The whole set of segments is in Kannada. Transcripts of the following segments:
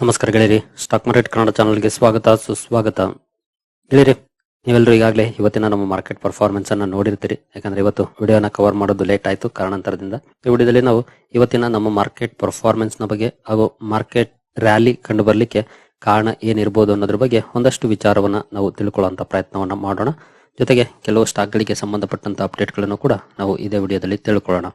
ನಮಸ್ಕಾರ ಗೆಳೆಯರಿ. ಸ್ಟಾಕ್ ಮಾರ್ಕೆಟ್ ಕನ್ನಡ ಚಾನಲ್ಗೆ ಸ್ವಾಗತ, ಸುಸ್ವಾಗತ. ಗೆಳೆಯರಿ, ನೀವೆಲ್ಲರೂ ಈಗಾಗಲೇ ಇವತ್ತಿನ ನಮ್ಮ ಮಾರ್ಕೆಟ್ ಪರ್ಫಾರ್ಮೆನ್ಸ್ ಅನ್ನು ನೋಡಿರ್ತೀರಿ. ಯಾಕಂದ್ರೆ ಇವತ್ತು ವಿಡಿಯೋನ ಕವರ್ ಮಾಡೋದು ಲೇಟ್ ಆಯಿತು ಕಾರಣಾಂತರದಿಂದ. ಈ ವಿಡಿಯೋದಲ್ಲಿ ನಾವು ಇವತ್ತಿನ ನಮ್ಮ ಮಾರ್ಕೆಟ್ ಪರ್ಫಾರ್ಮೆನ್ಸ್ನ ಬಗ್ಗೆ ಹಾಗೂ ಮಾರ್ಕೆಟ್ ರ್ಯಾಲಿ ಕಂಡು ಬರಲಿಕ್ಕೆ ಕಾರಣ ಏನಿರ್ಬೋದು ಅನ್ನೋದ್ರ ಬಗ್ಗೆ ಒಂದಷ್ಟು ವಿಚಾರವನ್ನ ನಾವು ತಿಳ್ಕೊಳ್ಳುವಂತ ಪ್ರಯತ್ನವನ್ನ ಮಾಡೋಣ. ಜೊತೆಗೆ ಕೆಲವು ಸ್ಟಾಕ್ಗಳಿಗೆ ಸಂಬಂಧಪಟ್ಟಂತ ಅಪ್ಡೇಟ್ಗಳನ್ನು ಕೂಡ ನಾವು ಇದೇ ವಿಡಿಯೋದಲ್ಲಿ ತಿಳ್ಕೊಳ್ಳೋಣ.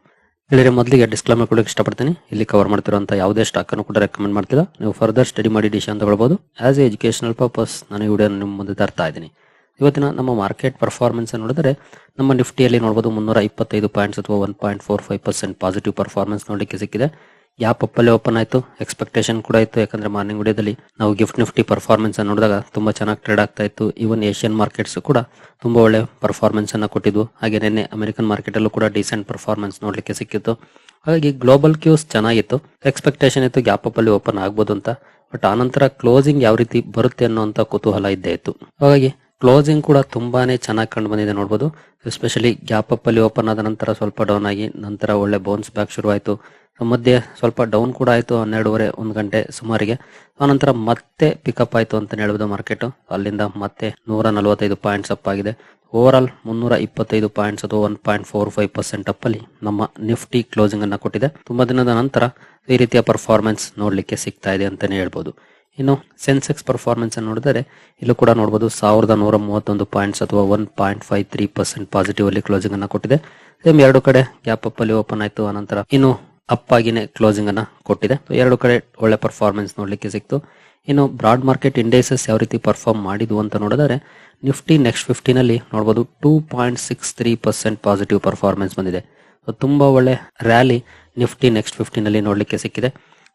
ಹೇಳಿದ್ರೆ ಮೊದಲಿಗೆ ಡಿಸ್ಕ್ಲೈಮರ್ ಕೊಡೋಕೆ ಇಷ್ಟಪಡ್ತೀನಿ. ಇಲ್ಲಿ ಕವರ್ ಮಾಡ್ತಿರೋಂಥ ಯಾವುದೇ ಸ್ಟಾಕ್ ಅನ್ನು ಕೂಡ ರೆಕಮೆಂಡ್ ಮಾಡ್ತಿಲ್ಲ. ನೀವು ಫರ್ದರ್ ಸ್ಟಡಿ ಮಾಡಿ ಡಿಶ್ಶ ಅಂತ ಹೇಳ್ಬೋದು ಆಸ್ ಎ ಎಜುಕೇಶನಲ್ ಪರ್ಪಸ್ ನಾನು ಈ ವಿಡಿಯೋ ನಿಮ್ಮ ಮುಂದೆ ತರ್ತಾ ಇದ್ದೀನಿ. ಇವತ್ತಿನ ನಮ್ಮ ಮಾರ್ಕೆಟ್ ಪರ್ಫಾರ್ಮೆನ್ಸ್ ನೋಡಿದ್ರೆ, ನಮ್ಮ ನಿಫ್ಟಿಯಲ್ಲಿ ನೋಡಬಹುದು ಮುನ್ನೂರ ಇಪ್ಪತ್ತೈದು ಪಾಯಿಂಟ್ಸ್ ಅಥವಾ one point four five percent positive performance ನೋಡಲಿಕ್ಕೆ ಸಿಕ್ಕಿದೆ. ಗ್ಯಾಪ್ ಅಪ್ಪಲ್ಲೇ ಓಪನ್ ಆಯಿತು ಎಕ್ಸ್ಪೆಕ್ಟೇಷನ್ ಕೂಡ ಇತ್ತು. ಯಾಕಂದ್ರೆ ಮಾರ್ನಿಂಗ್ ವಿಡಿಯೋದಲ್ಲಿ ನಾವು ಗಿಫ್ಟ್ ನಿಫ್ಟಿ ಪರ್ಫಾರ್ಮೆನ್ಸ್ ನೋಡಿದಾಗ ತುಂಬ ಚೆನ್ನಾಗಿ ಟ್ರೇಡ್ ಆಗ್ತಾ ಇತ್ತು. ಈವನ್ ಏಷ್ಯನ್ ಮಾರ್ಕೆಟ್ಸ್ ಕೂಡ ತುಂಬ ಒಳ್ಳೆ ಪರ್ಫಾರ್ಮೆನ್ಸ್ ಅನ್ನು ಕೊಟ್ಟಿದ್ವು. ಹಾಗೆ ನಿನ್ನೆ ಅಮೆರಿಕನ್ ಮಾರ್ಕೆಟಲ್ಲೂ ಕೂಡ ಡೀಸೆಂಟ್ ಪರ್ಫಾರ್ಮೆನ್ಸ್ ನೋಡಲಿಕ್ಕೆ ಸಿಕ್ಕಿತ್ತು. ಹಾಗಾಗಿ ಗ್ಲೋಬಲ್ ಕ್ಯೂಸ್ ಚೆನ್ನಾಗಿತ್ತು. ಎಕ್ಸ್ಪೆಕ್ಟೇಷನ್ ಇತ್ತು ಗ್ಯಾಪ್ ಅಲ್ಲಿ ಓಪನ್ ಆಗ್ಬೋದು ಅಂತ. ಬಟ್ ಆನಂತರ ಕ್ಲೋಸಿಂಗ್ ಯಾವ ರೀತಿ ಬರುತ್ತೆ ಅನ್ನೋಂಥ ಕುತೂಹಲ ಇದ್ದೇ ಇತ್ತು. ಹಾಗಾಗಿ ಕ್ಲೋಸಿಂಗ್ ಕೂಡ ತುಂಬಾನೇ ಚೆನ್ನಾಗಿ ಕಂಡು ಬಂದಿದೆ ನೋಡ್ಬೋದು. ಎಸ್ಪೆಷಲಿ ಗ್ಯಾಪ್ ಅಲ್ಲಿ ಓಪನ್ ಆದ ನಂತರ ಸ್ವಲ್ಪ ಡೌನ್ ಆಗಿ, ನಂತರ ಒಳ್ಳೆ ಬೌನ್ಸ್ ಬ್ಯಾಕ್ ಶುರುವಾಯಿತು. ಮಧ್ಯೆ ಸ್ವಲ್ಪ ಡೌನ್ ಕೂಡ ಆಯಿತು ಹನ್ನೆರಡುವರೆ ಒಂದು ಗಂಟೆ ಸುಮಾರಿಗೆ. ಆನಂತರ ಮತ್ತೆ ಪಿಕಪ್ ಆಯಿತು ಅಂತ ಹೇಳ್ಬೋದು ಮಾರ್ಕೆಟು ಅಲ್ಲಿಂದ ಮತ್ತೆ ನೂರ ನಲವತ್ತೈದು ಪಾಯಿಂಟ್ಸ್ ಅಪ್ ಆಗಿದೆ. ಓವರ್ ಆಲ್ ಮುನ್ನೂರ ಇಪ್ಪತ್ತೈದು ಪಾಯಿಂಟ್ಸ್ ಅದು one point four five percent up ಅಲ್ಲಿ ನಮ್ಮ ನಿಫ್ಟಿ ಕ್ಲೋಸಿಂಗ್ ಅನ್ನು ಕೊಟ್ಟಿದೆ. ತುಂಬಾ ದಿನದ ನಂತರ ಈ ರೀತಿಯ ಪರ್ಫಾರ್ಮೆನ್ಸ್ ನೋಡಲಿಕ್ಕೆ ಸಿಗ್ತಾ ಇದೆ ಅಂತಾನೆ ಹೇಳ್ಬೋದು. ಇನ್ನು ಸೆನ್ಸೆಕ್ಸ್ ಪರ್ಫಾರ್ಮೆನ್ಸ್ ಅನ್ನು ನೋಡಿದರೆ ಇಲ್ಲೂ ಕೂಡ ನೋಡಬಹುದು ಸಾವಿರದ ನೂರ ಮೂವತ್ತೊಂದು ಪಾಯಿಂಟ್ಸ್ ಅಥವಾ one point five three percent positive ಅಲ್ಲಿ ಕ್ಲೋಸಿಂಗ್ ಅನ್ನು ಕೊಟ್ಟಿದೆ. ಸೇಮ್ ಎರಡು ಕಡೆ ಗ್ಯಾಪ್ ಅಪ್ ಅಲ್ಲಿ ಓಪನ್ ಆಯಿತು. ಆನಂತರ ಇನ್ನು ಅಪ್ ಆಗಿನೇ ಕ್ಲೋಸಿಂಗ್ ಅನ್ನ ಕೊಟ್ಟಿದೆ. ಎರಡು ಕಡೆ ಒಳ್ಳೆ ಪರ್ಫಾರ್ಮೆನ್ಸ್ ನೋಡ್ಲಿಕ್ಕೆ ಸಿಕ್ತು. ಇನ್ನು ಬ್ರಾಡ್ ಮಾರ್ಕೆಟ್ ಇಂಡೆಕ್ಸಸ್ ಯಾವ ರೀತಿ ಪರ್ಫಾರ್ಮ್ ಮಾಡಿದ್ವು ಅಂತ ನೋಡಿದರೆ ನಿಫ್ಟಿ ನೆಕ್ಸ್ಟ್ ಫಿಫ್ಟಿನಲ್ಲಿ ನೋಡಬಹುದು two point six three percent positive performance ಬಂದಿದೆ. ತುಂಬ ಒಳ್ಳೆ ರ್ಯಾಲಿ ನಿಫ್ಟಿ ನೆಕ್ಸ್ಟ್ ಫಿಫ್ಟಿನಲ್ಲಿ ನೋಡ್ಲಿಕ್ಕೆ ಸಿಕ್ಕಿದೆ.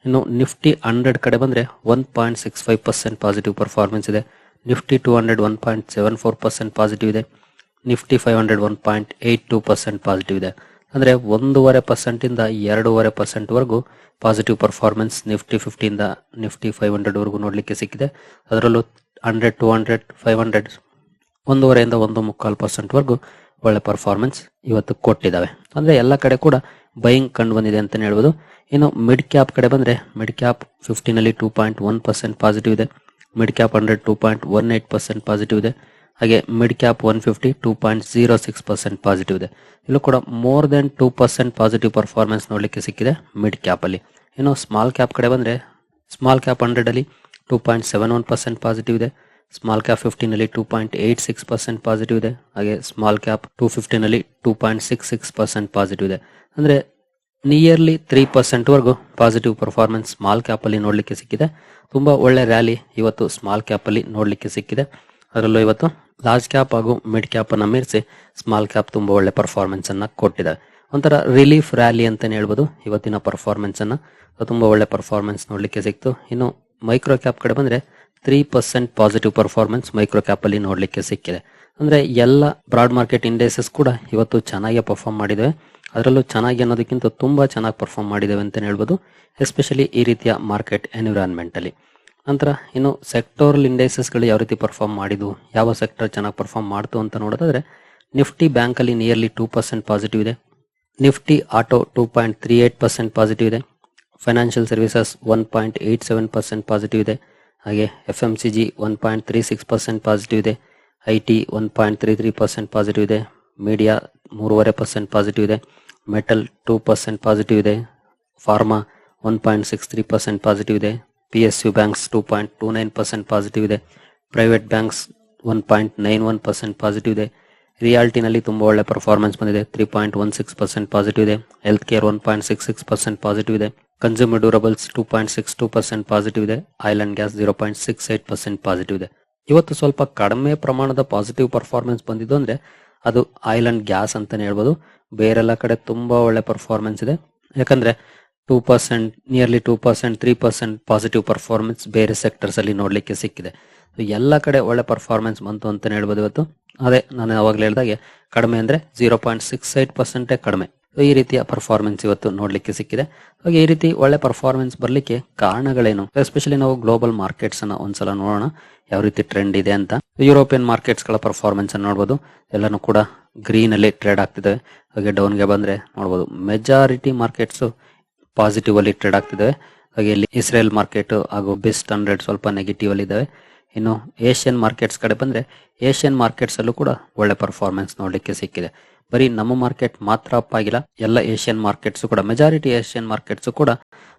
ಇನ್ನು ನಿಫ್ಟಿ ಹಂಡ್ರೆಡ್ ಕಡೆ ಬಂದ್ರೆ one point six five percent positive performance ಇದೆ. Nifty two hundred one point seven four percent positive ಇದೆ. Nifty five hundred one point eight two percent positive ಇದೆ. ಅಂದ್ರೆ ಒಂದೂವರೆ ಪರ್ಸೆಂಟ್ ಇಂದ ಎರಡೂವರೆ ಪರ್ಸೆಂಟ್ ವರೆಗೂ ಪಾಸಿಟಿವ್ ಪರ್ಫಾರ್ಮೆನ್ಸ್ ನಿಫ್ಟಿ ಫಿಫ್ಟಿಯಿಂದ ನಿಫ್ಟಿ ಫೈವ್ ಹಂಡ್ರೆಡ್ ನೋಡಲಿಕ್ಕೆ ಸಿಕ್ಕಿದೆ. ಅದರಲ್ಲೂ hundred two hundred five hundred ಒಂದೂವರೆಯಿಂದ ಒಂದು ಮುಕ್ಕಾಲು ಪರ್ಸೆಂಟ್ವರೆಗೂ ಒಳ್ಳೆ ಪರ್ಫಾರ್ಮೆನ್ಸ್ ಇವತ್ತು ಕೊಟ್ಟಿದ್ದಾವೆ ಅಂದ್ರೆ ಎಲ್ಲ ಕಡೆ ಕೂಡ ಬೈಯಿಂಗ್ ಕಂಡು ಬಂದಿದೆ ಅಂತಲೇ ಹೇಳ್ಬೋದು. ಇನ್ನು ಮಿಡ್ ಕ್ಯಾಪ್ ಕಡೆ ಬಂದ್ರೆ mid cap ಫಿಫ್ಟಿನಲ್ಲಿ two point one percent positive ಇದೆ. Mid cap hundred two point one eight percent positive ಇದೆ. ಹಾಗೆ mid cap one fifty two point zero six percent positive ಇದೆ. ಇಲ್ಲೂ ಕೂಡ more than two percent positive performance ನೋಡಲಿಕ್ಕೆ ಸಿಕ್ಕಿದೆ ಮಿಡ್ ಕ್ಯಾಪ್ ಅಲ್ಲಿ. ಇನ್ನು ಸ್ಮಾಲ್ ಕ್ಯಾಪ್ ಕಡೆ ಬಂದರೆ ಸ್ಮಾಲ್ ಕ್ಯಾಪ್ ಹಂಡ್ರೆಡ್ ಅಲ್ಲಿ two point seven one percent positive ಇದೆ. Small cap ಫಿಫ್ಟಿನಲ್ಲಿ two point eight six percent positive ಇದೆ. ಹಾಗೆ small cap two ಫಿಫ್ಟಿನಲ್ಲಿ two point six six percent positive ಇದೆ. ಅಂದರೆ ನಿಯರ್ಲಿ ತ್ರೀ ಪರ್ಸೆಂಟ್ವರೆಗೂ ಪಾಸಿಟಿವ್ ಪರ್ಫಾರ್ಮೆನ್ಸ್ ಸ್ಮಾಲ್ ಕ್ಯಾಪ್ ಅಲ್ಲಿ ನೋಡ್ಲಿಕ್ಕೆ ಸಿಕ್ಕಿದೆ. ತುಂಬ ಒಳ್ಳೆ ರ್ಯಾಲಿ ಇವತ್ತು ಸ್ಮಾಲ್ ಕ್ಯಾಪ್ ಅಲ್ಲಿ ನೋಡ್ಲಿಕ್ಕೆ ಸಿಕ್ಕಿದೆ. ಅದರಲ್ಲೂ ಇವತ್ತು ಲಾರ್ಜ್ ಕ್ಯಾಪ್ ಹಾಗೂ ಮಿಡ್ ಕ್ಯಾಪ್ ಅನ್ನ ಮೀರಿಸಿ ಸ್ಮಾಲ್ ಕ್ಯಾಪ್ ತುಂಬಾ ಒಳ್ಳೆ ಪರ್ಫಾರ್ಮೆನ್ಸ್ ಅನ್ನ ಕೊಟ್ಟಿದೆ. ಒಂಥರ ರಿಲೀಫ್ ರ್ಯಾಲಿ ಅಂತಾನೆ ಹೇಳ್ಬೋದು. ಇವತ್ತಿನ ಪರ್ಫಾರ್ಮೆನ್ಸ್ ಅನ್ನ ತುಂಬಾ ಒಳ್ಳೆ ಪರ್ಫಾರ್ಮೆನ್ಸ್ ನೋಡ್ಲಿಕ್ಕೆ ಸಿಕ್ತು. ಇನ್ನು ಮೈಕ್ರೋ ಕ್ಯಾಪ್ ಕಡೆ ಬಂದ್ರೆ three percent positive performance micro cap ಅಲ್ಲಿ ನೋಡ್ಲಿಕ್ಕೆ ಸಿಕ್ಕಿದೆ. ಅಂದ್ರೆ ಎಲ್ಲ ಬ್ರಾಡ್ ಮಾರ್ಕೆಟ್ ಇಂಡೆಸಸ್ ಕೂಡ ಇವತ್ತು ಚೆನ್ನಾಗಿ ಪರ್ಫಾರ್ಮ್ ಮಾಡಿದೆ ಅದರಲ್ಲೂ ಚೆನ್ನಾಗಿ ಅನ್ನೋದಕ್ಕಿಂತ ತುಂಬಾ ಚೆನ್ನಾಗಿ ಪರ್ಫಾರ್ಮ್ ಮಾಡಿದ್ದೇವೆ ಅಂತ ಹೇಳ್ಬೋದು. ಎಸ್ಪೆಷಲಿ ಈ ರೀತಿಯ ಮಾರ್ಕೆಟ್ ಎನ್ವಿರಾನ್ಮೆಂಟ್ ಅಲ್ಲಿ. ನಂತರ ಇನ್ನು ಸೆಕ್ಟೋರಲ್ ಇಂಡೆಕ್ಸಸ್ಗಳು ಯಾವ ರೀತಿ ಪರ್ಫಾರ್ಮ್ ಮಾಡಿದ್ವು, ಯಾವ ಸೆಕ್ಟರ್ ಚೆನ್ನಾಗಿ ಪರ್ಫಾರ್ಮ್ ಮಾಡ್ತು ಅಂತ ನೋಡೋದಾದ್ರೆ ನಿಫ್ಟಿ ಬ್ಯಾಂಕ್ ಅಲ್ಲಿ ನಿಯರ್ಲಿ ಟೂ ಪರ್ಸೆಂಟ್ ಪಾಸಿಟಿವ್ ಇದೆ. Nifty auto two point three eight percent positive ಇದೆ. Financial services one point eight seven percent positive ಇದೆ. ಹಾಗೆ F M C G one point three six percent positive ಇದೆ. I T one point three three percent positive ಇದೆ. ಮೀಡಿಯಾ ಮೂರುವರೆ ಪರ್ಸೆಂಟ್ ಪಾಸಿಟಿವ್ ಇದೆ. ಮೆಟಲ್ ಟೂ ಪರ್ಸೆಂಟ್ ಪಾಸಿಟಿವ್ ಇದೆ. Pharma one point six three percent positive ಇದೆ. P S U banks two point two nine percent positive ಇದೆ. Private banks one point nine one percent positive ಇದೆ. ರಿಯಾಲ್ಟಿನಲ್ಲಿ ತುಂಬ ಒಳ್ಳೆ ಪರ್ಫಾರ್ಮೆನ್ಸ್ ಬಂದಿದೆ. Three point one six percent positive ಇದೆ. Health care one point six six percent positive ಇದೆ. Consumer durables two point six two percent positive ಇದೆ. Oil and gas zero point six eight percent positive ಇದೆ. ಇವತ್ತು ಸ್ವಲ್ಪ ಕಡಿಮೆ ಪ್ರಮಾಣದ ಪಾಸಿಟಿವ್ ಪರ್ಫಾರ್ಮೆನ್ಸ್ ಬಂದಿದ್ದು ಅಂದ್ರೆ ಅದು ಆಯಿಲ್ ಅಂಡ್ ಗ್ಯಾಸ್ ಅಂತಾನೆ ಹೇಳ್ಬೋದು. ಬೇರೆಲ್ಲ ಕಡೆ ತುಂಬಾ ಒಳ್ಳೆ ಪರ್ಫಾರ್ಮೆನ್ಸ್ ಇದೆ. ಯಾಕಂದ್ರೆ two percent nearly two percent three percent positive performance ಬೇರೆ ಸೆಕ್ಟರ್ಸ್ ಅಲ್ಲಿ ನೋಡ್ಲಿಕ್ಕೆ ಸಿಕ್ಕಿದೆ. ಎಲ್ಲ ಕಡೆ ಒಳ್ಳೆ ಪರ್ಫಾರ್ಮೆನ್ಸ್ ಬಂತು ಅಂತ ಹೇಳ್ಬೋದು ಇವತ್ತು. ಅದೇ ನಾನು ಯಾವಾಗಲೇ ಹೇಳಿದಾಗೆ ಕಡಿಮೆ ಅಂದ್ರೆ ಜೀರೋ ಪಾಯಿಂಟ್ ಸಿಕ್ಸ್ ಏಟ್ ಪರ್ಸೆಂಟೇ ಕಡಿಮೆ. ಈ ರೀತಿಯ ಪರ್ಫಾರ್ಮೆನ್ಸ್ ಇವತ್ತು ನೋಡ್ಲಿಕ್ಕೆ ಸಿಕ್ಕಿದೆ. ಹಾಗೆ ಈ ರೀತಿ ಒಳ್ಳೆ ಪರ್ಫಾರ್ಮೆನ್ಸ್ ಬರ್ಲಿಕ್ಕೆ ಕಾರಣಗಳೇನು? ಎಸ್ಪೆಷಲಿ ನಾವು ಗ್ಲೋಬಲ್ ಮಾರ್ಕೆಟ್ಸ್ ಅನ್ನ ಒಂದ್ಸಲ ನೋಡೋಣ. ಯಾವ ರೀತಿ ಟ್ರೆಂಡ್ ಇದೆ ಅಂತ. ಯುರೋಪಿಯನ್ ಮಾರ್ಕೆಟ್ಸ್ಗಳ ಪರ್ಫಾರ್ಮೆನ್ಸ್ ಅನ್ನು ನೋಡಬಹುದು ಎಲ್ಲಾನು ಕೂಡ ಗ್ರೀನ್ ಅಲ್ಲಿ ಟ್ರೇಡ್ ಆಗ್ತಿದೆ ಹಾಗೆ ಡೌನ್ಗೆ ಬಂದ್ರೆ ನೋಡಬಹುದು ಮೆಜಾರಿಟಿ ಮಾರ್ಕೆಟ್ಸ್ ಪಾಸಿಟಿವ್ ಅಲ್ಲಿ ಟ್ರೇಡ್ ಆಗ್ತಿದ್ದಾವೆ ಹಾಗೆ ಇಲ್ಲಿ ಇಸ್ರೇಲ್ ಮಾರ್ಕೆಟ್ ಹಾಗೂ ಬೆಸ್ಟ್ ಹಂಡ್ರೆಡ್ ಸ್ವಲ್ಪ ನೆಗೆಟಿವ್ ಅಲ್ಲಿ ಇದಾವೆ. ಇನ್ನು ಏಷ್ಯನ್ ಮಾರ್ಕೆಟ್ಸ್ ಕಡೆ ಬಂದ್ರೆ ಏಷ್ಯನ್ ಮಾರ್ಕೆಟ್ಸ್ ಅಲ್ಲೂ ಕೂಡ ಒಳ್ಳೆ ಪರ್ಫಾರ್ಮೆನ್ಸ್ ನೋಡ್ಲಿಕ್ಕೆ ಸಿಕ್ಕಿದೆ. ಬರೀ ನಮ್ಮ ಮಾರ್ಕೆಟ್ ಮಾತ್ರ ಅಪ್ ಆಗಿಲ್ಲ, ಎಲ್ಲ ಏಷ್ಯನ್ ಮಾರ್ಕೆಟ್ಸ್ ಕೂಡ ಮೆಜಾರಿಟಿ ಏಷ್ಯನ್ ಮಾರ್ಕೆಟ್ಸ್ ಕೂಡ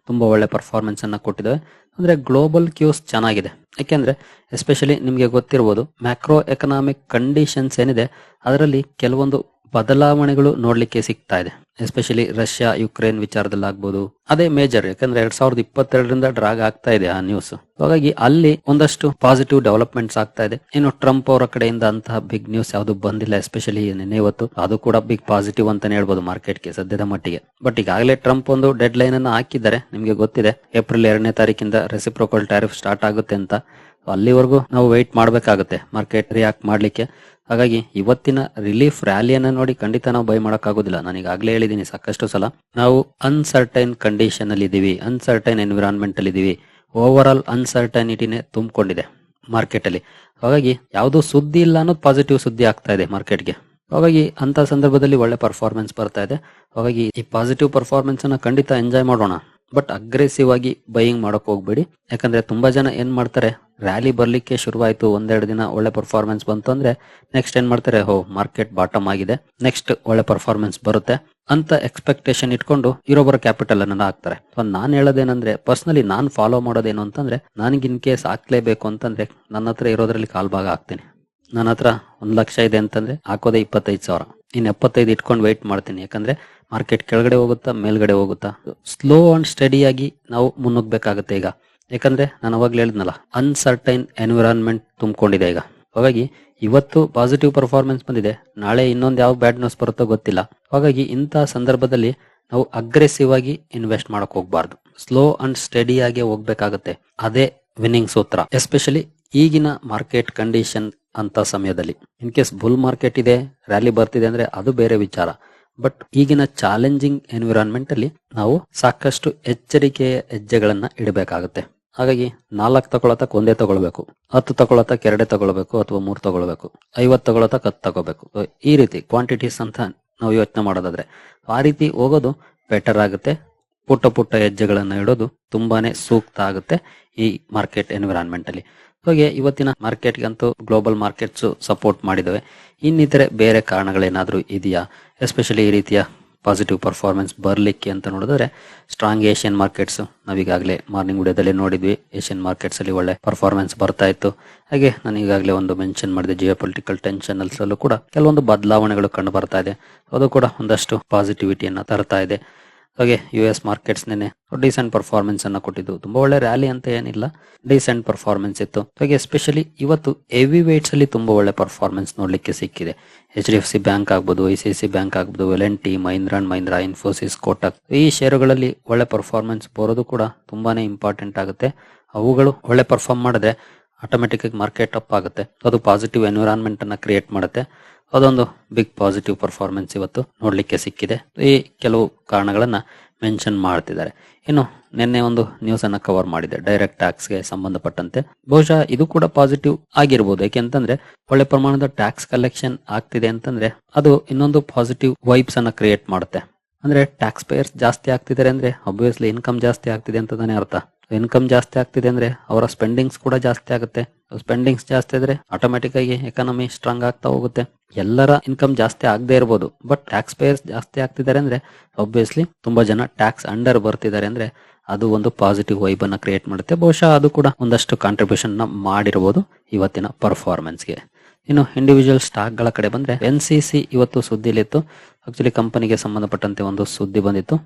ತುಂಬಾ ಒಳ್ಳೆ ಪರ್ಫಾರ್ಮೆನ್ಸ್ ಅನ್ನ ಕೊಟ್ಟಿದ್ದಾವೆ ಅಂದ್ರೆ ಗ್ಲೋಬಲ್ ಕ್ಯೂಸ್ ಚೆನ್ನಾಗಿದೆ. ಯಾಕೆಂದ್ರೆ ಎಸ್ಪೆಷಲಿ ನಿಮಗೆ ಗೊತ್ತಿರಬಹುದು ಮ್ಯಾಕ್ರೋ ಎಕನಾಮಿಕ್ ಕಂಡೀಷನ್ಸ್ ಏನಿದೆ, ಅದರಲ್ಲಿ ಕೆಲವೊಂದು ಬದಲಾವಣೆಗಳು ನೋಡ್ಲಿಕ್ಕೆ ಸಿಗ್ತಾ ಇದೆ. ಎಸ್ಪೆಷಲಿ ರಷ್ಯಾ ಯುಕ್ರೇನ್ ವಿಚಾರದಲ್ಲಿ ಆಗ್ಬೋದು ಅದೇ ಮೇಜರ್ ಯಾಕಂದ್ರೆ ಎರಡ್ ಸಾವಿರದ ಇಪ್ಪತ್ತೆರಡರಿಂದ ಡ್ರಾಗ್ ಆಗ್ತಾ ಇದೆ ಆ ನ್ಯೂಸ್ ಹಾಗಾಗಿ ಅಲ್ಲಿ ಒಂದಷ್ಟು ಪಾಸಿಟಿವ್ ಡೆವಲಪ್ಮೆಂಟ್ಸ್ ಆಗ್ತಾ ಇದೆ. ಇನ್ನು ಟ್ರಂಪ್ ಅವರ ಕಡೆಯಿಂದ ಅಂತಹ ಬಿಗ್ ನ್ಯೂಸ್ ಯಾವುದು ಬಂದಿಲ್ಲ ಎಸ್ಪೆಷಲಿ ನಿನ್ನೆ ಇವತ್ತು. ಅದು ಕೂಡ ಬಿಗ್ ಪಾಸಿಟಿವ್ ಅಂತಾನೆ ಹೇಳ್ಬೋದು ಮಾರ್ಕೆಟ್ಗೆ ಸದ್ಯದ ಮಟ್ಟಿಗೆ. ಬಟ್ ಈಗಾಗಲೇ ಟ್ರಂಪ್ ಒಂದು ಡೆಡ್ ಲೈನ್ ಅನ್ನು ಹಾಕಿದ್ದಾರೆ. ನಿಮಗೆ ಗೊತ್ತಿದೆ ಏಪ್ರಿಲ್ ಎರಡನೇ ತಾರೀಕಿಂದ ರೆಸಿಪ್ರೋಕಲ್ ಟ್ಯಾರಿಫ್ ಸ್ಟಾರ್ಟ್ ಆಗುತ್ತೆ ಅಂತ. ಅಲ್ಲಿವರೆಗೂ ನಾವು ವೆಯ್ಟ್ ಮಾಡಬೇಕಾಗುತ್ತೆ ಮಾರ್ಕೆಟ್ ರಿಯಾಕ್ಟ್ ಮಾಡ್ಲಿಕ್ಕೆ. ಹಾಗಾಗಿ ಇವತ್ತಿನ ರಿಲೀಫ್ ರ್ಯಾಲಿಯನ್ನ ನೋಡಿ ಖಂಡಿತ ನಾವು ಬೈ ಮಾಡೋಕ್ಕಾಗೋದಿಲ್ಲ. ನಾನು ಈಗಾಗಲೇ ಹೇಳಿದ್ದೀನಿ ಸಾಕಷ್ಟು ಸಲ ನಾವು ಅನ್ಸರ್ಟೈನ್ ಕಂಡೀಷನ್ ಅಲ್ಲಿ ಇದ್ದೀವಿ ಅನ್ಸರ್ಟೈನ್ ಎನ್ವಿರಾನ್ಮೆಂಟ್ ಅಲ್ಲಿ ಇದ್ದೀವಿ ಓವರ್ ಆಲ್ ಅನ್ಸರ್ಟೈನಿಟಿನೇ ತುಂಬಿಕೊಂಡಿದೆ ಮಾರ್ಕೆಟ್ ಅಲ್ಲಿ. ಹಾಗಾಗಿ ಯಾವುದೋ ಸುದ್ದಿ ಇಲ್ಲ ಅನ್ನೋದು ಪಾಸಿಟಿವ್ ಸುದ್ದಿ ಆಗ್ತಾ ಇದೆ ಮಾರ್ಕೆಟ್ಗೆ ಹಾಗಾಗಿ ಅಂತ ಸಂದರ್ಭದಲ್ಲಿ ಒಳ್ಳೆ ಪರ್ಫಾರ್ಮೆನ್ಸ್ ಬರ್ತಾ ಇದೆ. ಹಾಗಾಗಿ ಈ ಪಾಸಿಟಿವ್ ಪರ್ಫಾರ್ಮೆನ್ಸ್ ಅನ್ನ ಖಂಡಿತ ಎಂಜಾಯ್ ಮಾಡೋಣ. ಬಟ್ ಅಗ್ರೆಸಿವ್ ಆಗಿ ಬೈಯಿಂಗ್ ಮಾಡಕ್ ಹೋಗ್ಬೇಡಿ. ಯಾಕಂದ್ರೆ ತುಂಬಾ ಜನ ಏನ್ ಮಾಡ್ತಾರೆ ರ್ಯಾಲಿ ಬರ್ಲಿಕ್ಕೆ ಶುರುವಾಯಿತು, ಒಂದೆರಡು ದಿನ ಒಳ್ಳೆ ಪರ್ಫಾರ್ಮೆನ್ಸ್ ಬಂತು ಅಂದ್ರೆ ನೆಕ್ಸ್ಟ್ ಏನ್ ಮಾಡ್ತಾರೆ, ಹೋ ಮಾರ್ಕೆಟ್ ಬಾಟಮ್ ಆಗಿದೆ ನೆಕ್ಸ್ಟ್ ಒಳ್ಳೆ ಪರ್ಫಾರ್ಮೆನ್ಸ್ ಬರುತ್ತೆ ಅಂತ ಎಕ್ಸ್ಪೆಕ್ಟೇಷನ್ ಇಟ್ಕೊಂಡು ಇರೋಬರ ಕ್ಯಾಪಿಟಲ್ ಅನ್ನ ಹಾಕ್ತಾರೆ. ನಾನು ಹೇಳೋದೇನಂದ್ರೆ ಪರ್ಸನಲಿ ನಾನು ಫಾಲೋ ಮಾಡೋದೇನು ಅಂತಂದ್ರೆ ನನಗೆ ಇನ್ ಕೇಸ್ ಹಾಕ್ಲೇಬೇಕು ಅಂತಂದ್ರೆ ನನ್ನ ಹತ್ರ ಇರೋದ್ರಲ್ಲಿ ಕಾಲ್ ಭಾಗ ಹಾಕ್ತೀನಿ. ನನ್ನ ಹತ್ರ ಒಂದ್ ಲಕ್ಷ ಇದೆ ಅಂತಂದ್ರೆ ಹಾಕೋದೇ ಇಪ್ಪತ್ತೈದು ಸಾವಿರ. ಇನ್ ಎಪ್ಪತ್ತೈದು ಇಟ್ಕೊಂಡು ವೆಯ್ಟ್ ಮಾಡ್ತೀನಿ. ಯಾಕಂದ್ರೆ ಮಾರ್ಕೆಟ್ ಕೆಳಗಡೆ ಹೋಗುತ್ತಾ, ಮೇಲ್ಗಡೆ ಹೋಗುತ್ತಾ? ಸ್ಲೋ ಅಂಡ್ ಸ್ಟಡಿಯಾಗಿ ನಾವು ಮುನ್ನುಗ್ಬೇಕಾಗುತ್ತೆ ಈಗ. ಯಾಕಂದ್ರೆ ನಾನು ಅವಾಗ್ಲೇ ಹೇಳಿದ್ನಲ್ಲ ಅನ್ಸರ್ಟೈನ್ ಎನ್ವಿರಾನ್ಮೆಂಟ್ ತುಂಬಿಕೊಂಡಿದೆ ಈಗ. ಹಾಗಾಗಿ ಇವತ್ತು ಪಾಸಿಟಿವ್ ಪರ್ಫಾರ್ಮೆನ್ಸ್ ಬಂದಿದೆ, ನಾಳೆ ಇನ್ನೊಂದು ಯಾವ ಬ್ಯಾಡ್ ನ್ಯೂಸ್ ಬರುತ್ತೋ ಗೊತ್ತಿಲ್ಲ. ಹಾಗಾಗಿ ಇಂತಹ ಸಂದರ್ಭದಲ್ಲಿ ನಾವು ಅಗ್ರೆಸಿವ್ ಆಗಿ ಇನ್ವೆಸ್ಟ್ ಮಾಡಕ್ ಹೋಗ್ಬಾರ್ದು. ಸ್ಲೋ ಅಂಡ್ ಸ್ಟಡಿ ಆಗಿ ಹೋಗ್ಬೇಕಾಗತ್ತೆ. ಅದೇ ವಿನ್ನಿಂಗ್ ಸೂತ್ರ. ಎಸ್ಪೆಷಲಿ ಈಗಿನ ಮಾರ್ಕೆಟ್ ಕಂಡೀಷನ್ ಅಂತ ಸಮಯದಲ್ಲಿ. ಇನ್ ಕೇಸ್ ಬುಲ್ ಮಾರ್ಕೆಟ್ ಇದೆ ರ್ಯಾಲಿ ಬರ್ತಿದೆ ಅಂದ್ರೆ ಅದು ಬೇರೆ ವಿಚಾರ. ಬಟ್ ಈಗಿನ ಚಾಲೆಂಜಿಂಗ್ ಎನ್ವಿರಾನ್ಮೆಂಟ್ ಅಲ್ಲಿ ನಾವು ಸಾಕಷ್ಟು ಎಚ್ಚರಿಕೆಯ ಹೆಜ್ಜೆಗಳನ್ನ ಇಡಬೇಕಾಗುತ್ತೆ. ಹಾಗಾಗಿ ನಾಲ್ಕು ತಗೊಳತಕ್ ಒಂದೇ ತಗೊಳ್ಬೇಕು, ಹತ್ತು ತಗೊಳತಕ್ ಎರಡೇ ತಗೊಳ್ಬೇಕು ಅಥವಾ ಮೂರು ತಗೊಳ್ಬೇಕು, ಐವತ್ತು ತಗೊಳತಕ್ ಹತ್ತು ತಗೋಬೇಕು ಈ ರೀತಿ ಕ್ವಾಂಟಿಟೀಸ್ ಅಂತ ನಾವು ಯೋಚನೆ ಮಾಡೋದಾದ್ರೆ ಆ ರೀತಿ ಹೋಗೋದು ಬೆಟರ್ ಆಗುತ್ತೆ. ಪುಟ್ಟ ಪುಟ್ಟ ಹೆಜ್ಜೆಗಳನ್ನ ಇಡೋದು ತುಂಬಾನೇ ಸೂಕ್ತ ಆಗುತ್ತೆ ಈ ಮಾರ್ಕೆಟ್ ಎನ್ವಿರಾನ್ಮೆಂಟ್ ಅಲ್ಲಿ. ಹಾಗೆ ಇವತ್ತಿನ ಮಾರ್ಕೆಟ್ಗಂತೂ ಗ್ಲೋಬಲ್ ಮಾರ್ಕೆಟ್ಸ್ ಸಪೋರ್ಟ್ ಮಾಡಿದವೆ. ಇನ್ನಿತರೆ ಬೇರೆ ಕಾರಣಗಳೇನಾದರೂ ಇದೆಯಾ? ಎಸ್ಪೆಷಲಿ ಈ ರೀತಿಯ ಪಾಸಿಟಿವ್ ಪರ್ಫಾರ್ಮೆನ್ಸ್ ಬರಲಿಕ್ಕೆ ಅಂತ ನೋಡಿದ್ರೆ, ಸ್ಟ್ರಾಂಗ್ ಏಷ್ಯನ್ ಮಾರ್ಕೆಟ್ಸ್ ನಾವೀಗಾಗಲೇ ಮಾರ್ನಿಂಗ್ ವಿಡಿಯೋದಲ್ಲಿ ನೋಡಿದ್ವಿ. ಏಷ್ಯನ್ ಮಾರ್ಕೆಟ್ಸ್ ಅಲ್ಲಿ ಒಳ್ಳೆ ಪರ್ಫಾರ್ಮೆನ್ಸ್ ಬರ್ತಾ ಇತ್ತು. ಹಾಗೆ ನಾನು ಈಗಾಗಲೇ ಒಂದು ಮೆನ್ಷನ್ ಮಾಡಿದೆ ಜಿಯೋ ಪೊಲಿಟಿಕಲ್ ಟೆನ್ಷನ್ ಅಲ್ಲೂ ಕೂಡ ಕೆಲವೊಂದು ಬದಲಾವಣೆಗಳು ಕಂಡು ಬರ್ತಾ ಇದೆ. ಅದು ಕೂಡ ಒಂದಷ್ಟು ಪಾಸಿಟಿವಿಟಿಯನ್ನು ತರ್ತಾ ಇದೆ. ಹಾಗೆ ಯು ಎಸ್ ಮಾರ್ಕೆಟ್ಸ್ ನೆನೆ ಡೀಸೆಂಟ್ ಪರ್ಫಾರ್ಮೆನ್ಸ್ ಅನ್ನ ಕೊಟ್ಟಿದ್ದು. ತುಂಬಾ ಒಳ್ಳೆ ರ್ಯಾಲಿ ಅಂತ ಏನಿಲ್ಲ. ಡೀಸೆಂಟ್ ಪರ್ಫಾರ್ಮೆನ್ಸ್ ಇತ್ತು. ಹಾಗೆ ಎಸ್ಪೆಷಲಿ ಇವತ್ತು ಹೆವಿ ವೇಟ್ಸ್ ಅಲ್ಲಿ ತುಂಬಾ ಒಳ್ಳೆ ಪರ್ಫಾರ್ಮೆನ್ಸ್ ನೋಡ್ಲಿಕ್ಕೆ ಸಿಕ್ಕಿದೆ. H D F C bank ಆಗ್ಬೋದು ಐ ಸಿ ಸಿ ಬ್ಯಾಂಕ್ ಆಗ್ಬೋದು L N T Mahindra and Mahindra Infosys Kotak ಈ ಷೇರುಗಳಲ್ಲಿ ಒಳ್ಳೆ ಪರ್ಫಾರ್ಮೆನ್ಸ್ ಬರೋದು ಕೂಡ ತುಂಬಾನೇ ಇಂಪಾರ್ಟೆಂಟ್ ಆಗುತ್ತೆ. ಅವುಗಳು ಒಳ್ಳೆ ಪರ್ಫಾರ್ಮ್ ಮಾಡಿದ್ರೆ ಆಟೋಮೆಟಿಕ್ ಮಾರ್ಕೆಟ್ ಅಪ್ ಆಗುತ್ತೆ. ಅದು ಪಾಸಿಟಿವ್ ಎನ್ವಿರಾನ್ಮೆಂಟ್ ಅನ್ನ ಕ್ರಿಯೇಟ್ ಮಾಡುತ್ತೆ. ಅದೊಂದು ಬಿಗ್ ಪಾಸಿಟಿವ್ ಪರ್ಫಾರ್ಮೆನ್ಸ್ ಇವತ್ತು ನೋಡ್ಲಿಕ್ಕೆ ಸಿಕ್ಕಿದೆ. ಈ ಕೆಲವು ಕಾರಣಗಳನ್ನು ಮೆನ್ಷನ್ ಮಾಡ್ತಿದ್ದಾರೆ. ಇನ್ನು ನಿನ್ನೆ ಒಂದು ನ್ಯೂಸ್ ಅನ್ನ ಕವರ್ ಮಾಡಿದೆ ಡೈರೆಕ್ಟ್ ಟ್ಯಾಕ್ಸ್ಗೆ ಸಂಬಂಧಪಟ್ಟಂತೆ. ಬಹುಶಃ ಇದು ಕೂಡ ಪಾಸಿಟಿವ್ ಆಗಿರ್ಬೋದು. ಯಾಕೆಂತಂದ್ರೆ ಒಳ್ಳೆ ಪ್ರಮಾಣದ ಟ್ಯಾಕ್ಸ್ ಕಲೆಕ್ಷನ್ ಆಗ್ತಿದೆ ಅಂತಂದ್ರೆ ಅದು ಇನ್ನೊಂದು ಪಾಸಿಟಿವ್ ವೈಬ್ಸ್ ಅನ್ನ ಕ್ರಿಯೇಟ್ ಮಾಡುತ್ತೆ. ಅಂದ್ರೆ ಟ್ಯಾಕ್ಸ್ ಪೇಯರ್ಸ್ ಜಾಸ್ತಿ ಆಗ್ತಿದ್ದಾರೆ ಅಂದ್ರೆ ಅಬ್ವಿಯಸ್ಲಿ ಇನ್ಕಮ್ ಜಾಸ್ತಿ ಆಗ್ತಿದೆ ಅಂತಾನೆ ಅರ್ಥ. ಇನ್ಕಮ್ ಜಾಸ್ತಿ ಆಗ್ತಿದೆ ಅಂದ್ರೆ ಅವರ ಸ್ಪೆಂಡಿಂಗ್ಸ್ ಕೂಡ ಜಾಸ್ತಿ ಆಗುತ್ತೆ. ಸ್ಪೆಂಡಿಂಗ್ಸ್ ಜಾಸ್ತಿ ಆದ್ರೆ ಆಟೋಮೆಟಿಕ್ ಆಗಿ ಎಕಾನಮಿ ಸ್ಟ್ರಾಂಗ್ ಆಗ್ತಾ ಹೋಗುತ್ತೆ. ಎಲ್ಲರ ಇನ್ಕಮ್ ಜಾಸ್ತಿ ಆಗದೆ ಇರಬಹುದು ಬಟ್ ಟ್ಯಾಕ್ಸ್ ಪೇಯರ್ಸ್ ಜಾಸ್ತಿ ಆಗ್ತಿದ್ದಾರೆ ಅಂದ್ರೆ ಒಬ್ವಿಯಸ್ಲಿ ತುಂಬಾ ಜನ ಟ್ಯಾಕ್ಸ್ ಅಂಡರ್ ಬರ್ತಿದ್ದಾರೆ ಅಂದ್ರೆ ಅದು ಒಂದು ಪಾಸಿಟಿವ್ ವೈಬ್ ಅನ್ನ ಕ್ರಿಯೇಟ್ ಮಾಡುತ್ತೆ. ಬಹುಶಃ ಅದು ಕೂಡ ಒಂದಷ್ಟು ಕಾಂಟ್ರಿಬ್ಯೂಷನ್ನ ಮಾಡಿರಬಹುದು ಇವತ್ತಿನ ಪರ್ಫಾರ್ಮೆನ್ಸ್ಗೆ ಇನ್ನು ಇಂಡಿವಿಜುವಲ್ ಸ್ಟಾಕ್ಗಳ ಕಡೆ ಬಂದ್ರೆ ಎನ್ ಸಿ ಸಿ ಇವತ್ತು ಸುದ್ದಿಲಿತ್ತು. ಆಕ್ಚುಲಿ ಕಂಪನಿಗೆ ಸಂಬಂಧಪಟ್ಟಂತೆ ಒಂದು ಸುದ್ದಿ ಬಂದಿತ್ತು.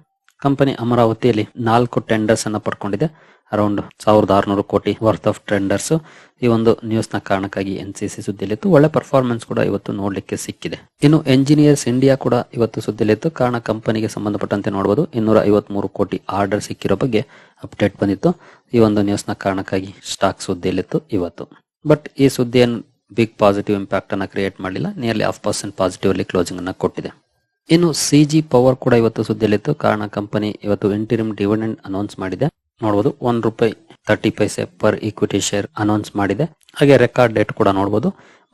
ಕಂಪನಿ ಅಮರಾವತಿಯಲ್ಲಿ ನಾಲ್ಕು ಟೆಂಡರ್ಸ್ ಅನ್ನ ಪಡ್ಕೊಂಡಿದೆ. ಅರೌಂಡ್ ಸಾವಿರದ ಆರುನೂರು ಕೋಟಿ ವರ್ತ್ ಆಫ್ ಟೆಂಡರ್ಸ್ ಈ ಒಂದು ನ್ಯೂಸ್ನ ಕಾರಣಕ್ಕಾಗಿ ಎನ್ ಸಿ ಸಿ ಸುದ್ದಿಲಿತ್ತು ಒಳ್ಳೆ ಪರ್ಫಾರ್ಮೆನ್ಸ್ ಕೂಡ ಇವತ್ತು ನೋಡ್ಲಿಕ್ಕೆ ಸಿಕ್ಕಿದೆ. ಇನ್ನು ಎಂಜಿನಿಯರ್ಸ್ ಇಂಡಿಯಾ ಕೂಡ ಇವತ್ತು ಸುದ್ದಿಲಿತ್ತು ಕಾರಣ ಕಂಪನಿಗೆ ಸಂಬಂಧಪಟ್ಟಂತೆ ನೋಡಬಹುದು ಇನ್ನೂರ ಐವತ್ಮೂರು ಕೋಟಿ ಆರ್ಡರ್ ಸಿಕ್ಕಿರೋ ಬಗ್ಗೆ ಅಪ್ಡೇಟ್ ಬಂದಿತ್ತು. ಈ ಒಂದು ನ್ಯೂಸ್ನ ಕಾರಣಕ್ಕಾಗಿ ಸ್ಟಾಕ್ ಸುದ್ದಿಲಿತ್ತು ಇವತ್ತು. ಬಟ್ ಈ ಸುದ್ದಿಯನ್ನು ಬಿಗ್ ಪಾಸಿಟಿವ್ ಇಂಪ್ಯಾಕ್ಟ್ ಅನ್ನ ಕ್ರಿಯೇಟ್ ಮಾಡಲಿಲ್ಲ. ನಿಯರ್ಲಿ ಹಾಫ್ ಪರ್ಸೆಂಟ್ ಪಾಸಿಟಿವ್ ಅಲ್ಲಿ ಕ್ಲೋಸಿಂಗ್ ಅನ್ನ ಕೊಟ್ಟಿದೆ. ಇನ್ನು ಸಿ ಜಿ ಪವರ್ ಕೂಡ ಇವತ್ತು ಸುದ್ದಿಯಲ್ಲಿತ್ತು. ಕಾರಣ ಕಂಪನಿ ಇವತ್ತು ಇಂಟಿರಿಮ್ ಡಿವಿಡೆಂಡ್ ಅನೌನ್ಸ್ ಮಾಡಿದೆ. ನೋಡಬಹುದು ಒನ್ ರೂಪಾಯಿ thirty paise per equity share announce ಮಾಡಿದೆ. ಹಾಗೆ ರೆಕಾರ್ಡ್ ಡೇಟ್ ಕೂಡ ನೋಡಬಹುದು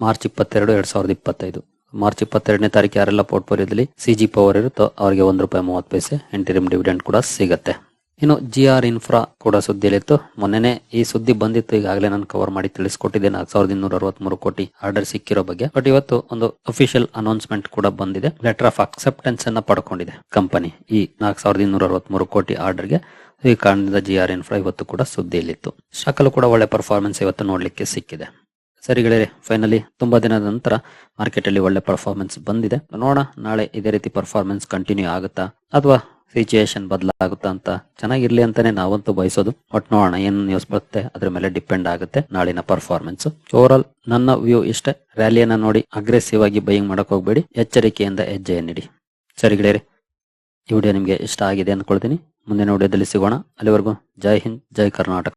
ಮಾರ್ಚ್ ಇಪ್ಪತ್ತೆರಡು, ಎರಡ್ ಸಾವಿರದ ಇಪ್ಪತ್ತೈದು. ಮಾರ್ಚ್ ಇಪ್ಪತ್ತೆರಡನೇ ತಾರೀಕು ಯಾರೆಲ್ಲ ಪೋರ್ಟ್ಫೋಲಿಯೋದಲ್ಲಿ ಸಿ ಜಿ ಪವರ್ ಇರುತ್ತೋ ಅವರಿಗೆ ಒಂದು ರೂಪಾಯಿ ಮೂವತ್ತು ಪೈಸೆ ಇಂಟಿರಿಮ್ ಡಿವಿಡೆಂಡ್ ಕೂಡ ಸಿಗತ್ತೆ. ಇನ್ನು ಜಿ ಆರ್ ಇನ್ಫ್ರಾ ಕೂಡ ಸುದ್ದಿಯಲ್ಲಿತ್ತು. ಮೊನ್ನೆನೇ ಈ ಸುದ್ದಿ ಬಂದಿತ್ತು. ಈಗಾಗಲೇ ನಾನು ಕವರ್ ಮಾಡಿ ತಿಳಿಸ್ಕೊಟ್ಟಿದ್ದೆ ನಾಲ್ಕು ಸಾವಿರದ ಇನ್ನೂರ ಅರವತ್ಮೂರು ಕೋಟಿ ಆರ್ಡರ್ ಸಿಕ್ಕಿರೋ ಬಗ್ಗೆ. ಬಟ್ ಇವತ್ತು ಒಂದು ಅಫಿಷಿಯಲ್ ಅನೌನ್ಸ್ಮೆಂಟ್ ಕೂಡ ಬಂದಿದೆ. ಲೆಟರ್ ಆಫ್ ಅಕ್ಸೆಪ್ಟೆನ್ಸ್ ಅನ್ನ ಪಡ್ಕೊಂಡಿದೆ ಕಂಪನಿ ಈ ನಾಲ್ಕು ಸಾವಿರದ ಇನ್ನೂರ ಅರವತ್ಮೂರು ಕೋಟಿ ಆರ್ಡರ್ಗೆ ಈ ಕಾರಣದಿಂದ ಜಿ ಆರ್ ಇನ್ಫ್ರಾ ಇವತ್ತು ಕೂಡ ಸುದ್ದಿಯಲ್ಲಿತ್ತು. ಸ್ಟಾಕಲ್ಲೂ ಕೂಡ ಒಳ್ಳೆ ಪರ್ಫಾರ್ಮೆನ್ಸ್ ಇವತ್ತು ನೋಡಲಿಕ್ಕೆ ಸಿಕ್ಕಿದೆ. ಸರಿ ಫೈನಲಿ ತುಂಬಾ ದಿನದ ನಂತರ ಮಾರ್ಕೆಟ್ ಅಲ್ಲಿ ಒಳ್ಳೆ ಪರ್ಫಾರ್ಮೆನ್ಸ್ ಬಂದಿದೆ. ನೋಡೋಣ, ನಾಳೆ ಇದೇ ರೀತಿ ಪರ್ಫಾರ್ಮೆನ್ಸ್ ಕಂಟಿನ್ಯೂ ಆಗುತ್ತಾ ಅಥವಾ ಸಿಚುಯೇಷನ್ ಬದಲಾಗುತ್ತಾ ಅಂತ ಚೆನ್ನಾಗಿರ್ಲಿ ಅಂತಾನೆ ನಾವಂತೂ ಬಯಸೋದು. ಬಟ್ ನೋಡೋಣ, ಏನ್ ನ್ಯೂಸ್ ಬರುತ್ತೆ, ಅದ್ರ ಮೇಲೆ ಡಿಪೆಂಡ್ ಆಗುತ್ತೆ ನಾಳಿನ ಪರ್ಫಾರ್ಮೆನ್ಸ್ ಓವರ್ ನನ್ನ ವ್ಯೂ ಇಷ್ಟೇ. ರ್ಯಾಲಿಯನ್ನ ನೋಡಿ ಅಗ್ರೆಸಿವ್ ಆಗಿ ಬೈಯಿಂಗ್ ಮಾಡಕ್ ಹೋಗ್ಬೇಡಿ. ಎಚ್ಚರಿಕೆಯಿಂದ ಹೆಜ್ಜೆಯನ್ನಿಡಿ ಸರಿ ಗಿಡೇರಿ ಈ ವಿಡಿಯೋ ನಿಮಗೆ ಇಷ್ಟ ಆಗಿದೆ ಅಂದ್ಕೊಳ್ತೀನಿ. ಮುಂದಿನ ವಿಡಿಯೋದಲ್ಲಿ ಸಿಗೋಣ. ಅಲ್ಲಿವರೆಗೂ ಜೈ ಹಿಂದ್, ಜೈ ಕರ್ನಾಟಕ.